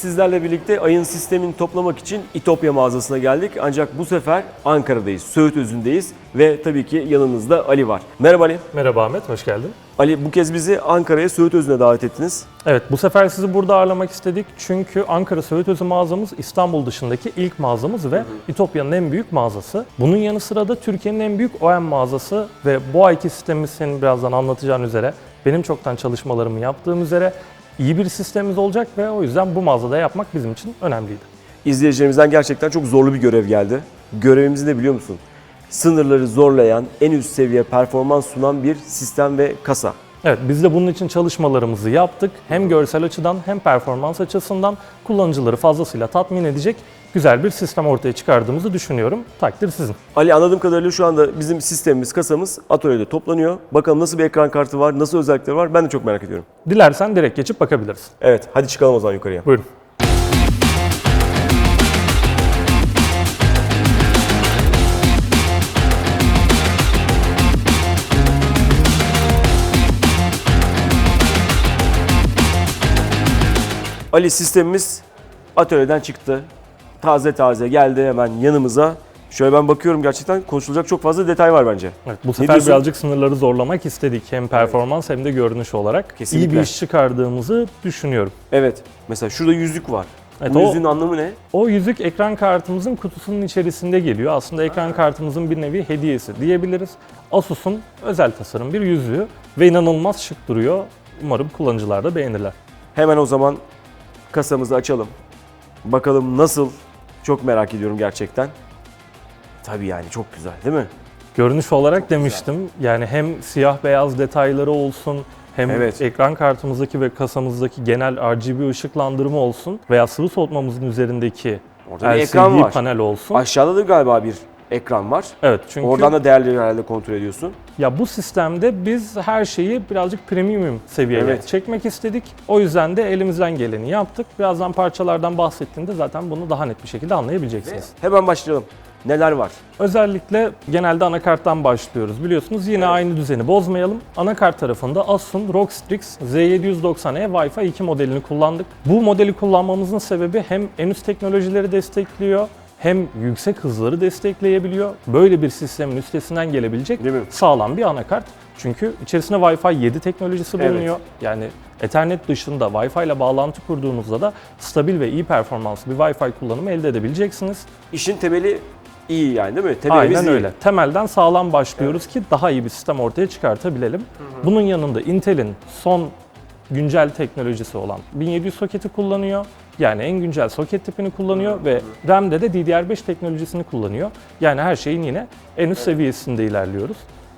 sizlerle birlikte ayın sistemini toplamak için İtopya mağazasına geldik. Ancak bu sefer Ankara'dayız, Söğüt Özü'ndeyiz ve tabii ki yanımızda Ali var. Merhaba Ali. Merhaba Ahmet, hoş geldin. Ali bu kez bizi Ankara'ya, Söğüt Özü'ne davet ettiniz. Evet, bu sefer sizi burada ağırlamak istedik. Çünkü Ankara Söğütözü mağazamız İstanbul dışındaki ilk mağazamız ve İtopya'nın en büyük mağazası. Bunun yanı sıra da Türkiye'nin en büyük OEM mağazası ve bu ayki sistemimiz senin birazdan anlatacağın üzere, benim çoktan çalışmalarımı yaptığım üzere iyi bir sistemimiz olacak ve o yüzden bu mağazada yapmak bizim için önemliydi. İzleyicilerimizden gerçekten çok zorlu bir görev geldi. Görevimizi de biliyor musun? Sınırları zorlayan, en üst seviye performans sunan bir sistem ve kasa. Evet, biz de bunun için çalışmalarımızı yaptık. Hem görsel açıdan hem performans açısından kullanıcıları fazlasıyla tatmin edecek güzel bir sistem ortaya çıkardığımızı düşünüyorum. Takdir sizin. Ali anladığım kadarıyla şu anda bizim sistemimiz, kasamız atölyede toplanıyor. Bakalım nasıl bir ekran kartı var, nasıl özellikleri var ben de çok merak ediyorum. Dilersen direkt geçip bakabiliriz. Evet hadi çıkalım o zaman yukarıya. Buyurun. Ali sistemimiz atölyeden çıktı. Taze taze geldi hemen yanımıza. Şöyle ben bakıyorum gerçekten konuşulacak çok fazla detay var bence. Evet, bu sefer diyorsun? birazcık sınırları zorlamak istedik. Hem performans hem de görünüş olarak. Kesinlikle. iyi bir iş çıkardığımızı düşünüyorum. Evet mesela şurada yüzük var. Evet, Bu o- yüzüğün anlamı ne? O yüzük ekran kartımızın kutusunun içerisinde geliyor. Aslında ekran kartımızın bir nevi hediyesi diyebiliriz. Asus'un özel tasarım bir yüzüğü ve inanılmaz şık duruyor. Umarım kullanıcılar da beğenirler. Hemen o zaman kasamızı açalım. Bakalım nasıl? Çok merak ediyorum gerçekten. Tabii yani çok güzel değil mi? Görünüş olarak demiştim. Yani hem siyah beyaz detayları olsun, hem Evet. ekran kartımızdaki ve kasamızdaki genel RGB ışıklandırma olsun veya sıvı soğutmamızın üzerindeki Orada bir LCD ekran var. panel olsun. Aşağıda da galiba bir ekran var. evet çünkü Oradan da değerleri herhalde kontrol ediyorsun. ya bu sistemde biz her şeyi birazcık premium seviyeye Evet. çekmek istedik. O yüzden de elimizden geleni yaptık. Birazdan parçalardan bahsettiğimde zaten bunu daha net bir şekilde anlayabileceksiniz. Hemen başlayalım. Neler var? Özellikle genelde anakarttan başlıyoruz. Biliyorsunuz yine aynı düzeni bozmayalım. Anakart tarafında Asus'un ROG Strix Z790E Wi-Fi 2 modelini kullandık. Bu modeli kullanmamızın sebebi hem en üst teknolojileri destekliyor hem yüksek hızları destekleyebiliyor. Böyle bir sistemin üstesinden gelebilecek sağlam bir anakart. Çünkü içerisinde Wi-Fi 7 teknolojisi Evet. bulunuyor. Yani Ethernet dışında Wi-Fi ile bağlantı kurduğunuzda da stabil ve iyi performanslı bir Wi-Fi kullanımı elde edebileceksiniz. İşin temeli iyi yani değil mi? Temelimiz Aynen iyi. öyle. Temelden sağlam başlıyoruz ki daha iyi bir sistem ortaya çıkartabilelim. Bunun yanında Intel'in son güncel teknolojisi olan 1700 soketi kullanıyor. Yani en güncel soket tipini kullanıyor ve RAM'de de DDR5 teknolojisini kullanıyor. Yani her şeyin yine en üst seviyesinde ilerliyoruz.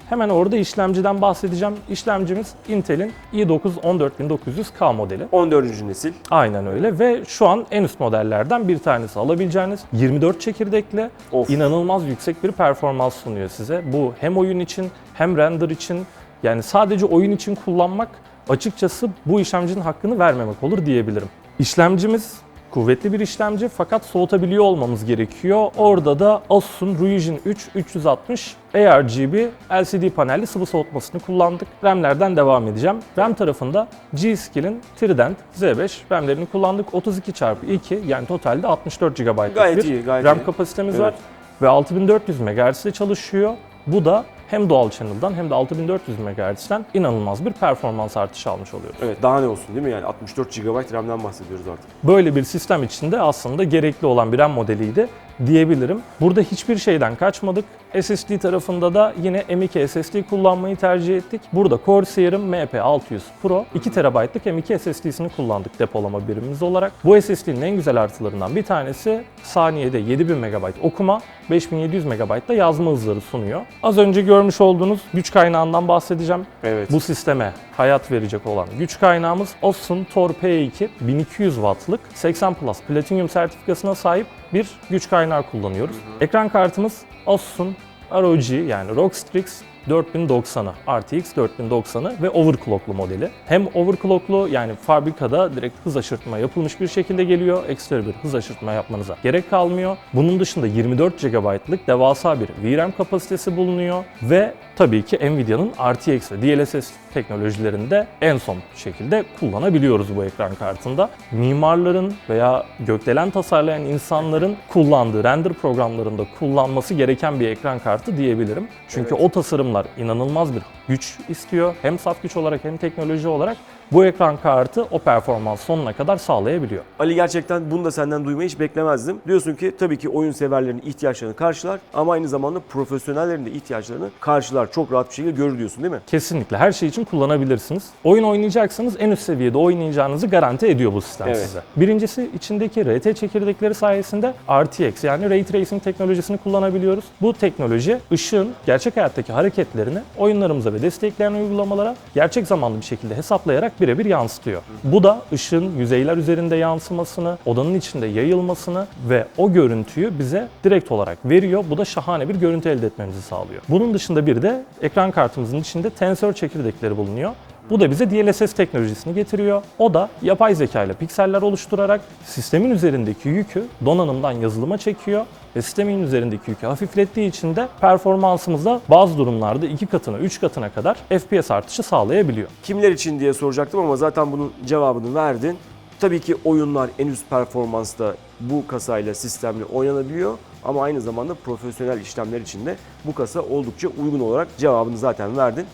Hemen orada işlemciden bahsedeceğim. İşlemcimiz Intel'in i9 14900K modeli. 14. nesil. Aynen öyle ve şu an en üst modellerden bir tanesi alabileceğiniz 24 çekirdekle Of. inanılmaz yüksek bir performans sunuyor size. Bu hem oyun için hem render için yani sadece oyun için kullanmak açıkçası bu işlemcinin hakkını vermemek olur diyebilirim. İşlemcimiz kuvvetli bir işlemci fakat soğutabiliyor olmamız gerekiyor. Orada da Asus'un Ryzen 3 360 ARGB LCD panelli sıvı soğutmasını kullandık. RAM'lerden devam edeceğim. RAM tarafında G-Skill'in Trident Z5 RAM'lerini kullandık. 32x2 yani totalde 64 GB Gayet bir iyi, RAM iyi. kapasitemiz Evet. var ve 6400 MHz'de çalışıyor. Bu da hem Dual Channel'dan hem de 6400 MHz'den inanılmaz bir performans artışı almış oluyoruz. Evet daha ne olsun değil mi yani 64 GB RAM'den bahsediyoruz artık. Böyle bir sistem içinde aslında gerekli olan bir RAM modeliydi diyebilirim. Burada hiçbir şeyden kaçmadık. SSD tarafında da yine M.2 SSD kullanmayı tercih ettik. Burada Corsair'ın MP600 Pro 2 TB'lık M.2 SSD'sini kullandık depolama birimimiz olarak. Bu SSD'nin en güzel artılarından bir tanesi saniyede 7000 MB okuma, 5700 MB da yazma hızları sunuyor. Az önce görmüş olduğunuz güç kaynağından bahsedeceğim. Evet. Bu sisteme hayat verecek olan güç kaynağımız Austin Thor P2 1200 wattlık 80 Plus Platinum sertifikasına sahip bir güç kaynağı kullanıyoruz. Ekran kartımız Asus'un ROG yani Rockstrix 4090'a, RTX 4090'ı ve overclocklu modeli. Hem overclocklu yani fabrikada direkt hız aşırtma yapılmış bir şekilde geliyor. Ekstra bir hız aşırtma yapmanıza gerek kalmıyor. Bunun dışında 24 GB'lık devasa bir VRAM kapasitesi bulunuyor ve tabii ki Nvidia'nın RTX ve DLSS teknolojilerini de en son şekilde kullanabiliyoruz bu ekran kartında. Mimarların veya gökdelen tasarlayan insanların kullandığı render programlarında kullanması gereken bir ekran kartı diyebilirim. Çünkü evet. o tasarım tasarımlar inanılmaz bir güç istiyor. Hem saf güç olarak hem teknoloji olarak bu ekran kartı o performans sonuna kadar sağlayabiliyor. Ali gerçekten bunu da senden duymayı hiç beklemezdim. Diyorsun ki tabii ki oyun severlerin ihtiyaçlarını karşılar ama aynı zamanda profesyonellerin de ihtiyaçlarını karşılar. Çok rahat bir şekilde görür diyorsun değil mi? Kesinlikle her şey için kullanabilirsiniz. Oyun oynayacaksanız en üst seviyede oynayacağınızı garanti ediyor bu sistem Evet. size. Birincisi içindeki RT çekirdekleri sayesinde RTX yani Ray Tracing teknolojisini kullanabiliyoruz. Bu teknoloji ışığın gerçek hayattaki hareketlerini oyunlarımıza ve destekleyen uygulamalara gerçek zamanlı bir şekilde hesaplayarak birebir yansıtıyor. Bu da ışığın yüzeyler üzerinde yansımasını, odanın içinde yayılmasını ve o görüntüyü bize direkt olarak veriyor. Bu da şahane bir görüntü elde etmemizi sağlıyor. Bunun dışında bir de ekran kartımızın içinde tensör çekirdekleri bulunuyor. Bu da bize DLSS teknolojisini getiriyor. O da yapay zeka ile pikseller oluşturarak sistemin üzerindeki yükü donanımdan yazılıma çekiyor ve sistemin üzerindeki yükü hafiflettiği için de performansımızda bazı durumlarda iki katına, üç katına kadar FPS artışı sağlayabiliyor. Kimler için diye soracaktım ama zaten bunun cevabını verdin. Tabii ki oyunlar en üst performansta bu kasayla, sistemle oynanabiliyor. Ama aynı zamanda profesyonel işlemler için de bu kasa oldukça uygun olarak cevabını zaten verdin.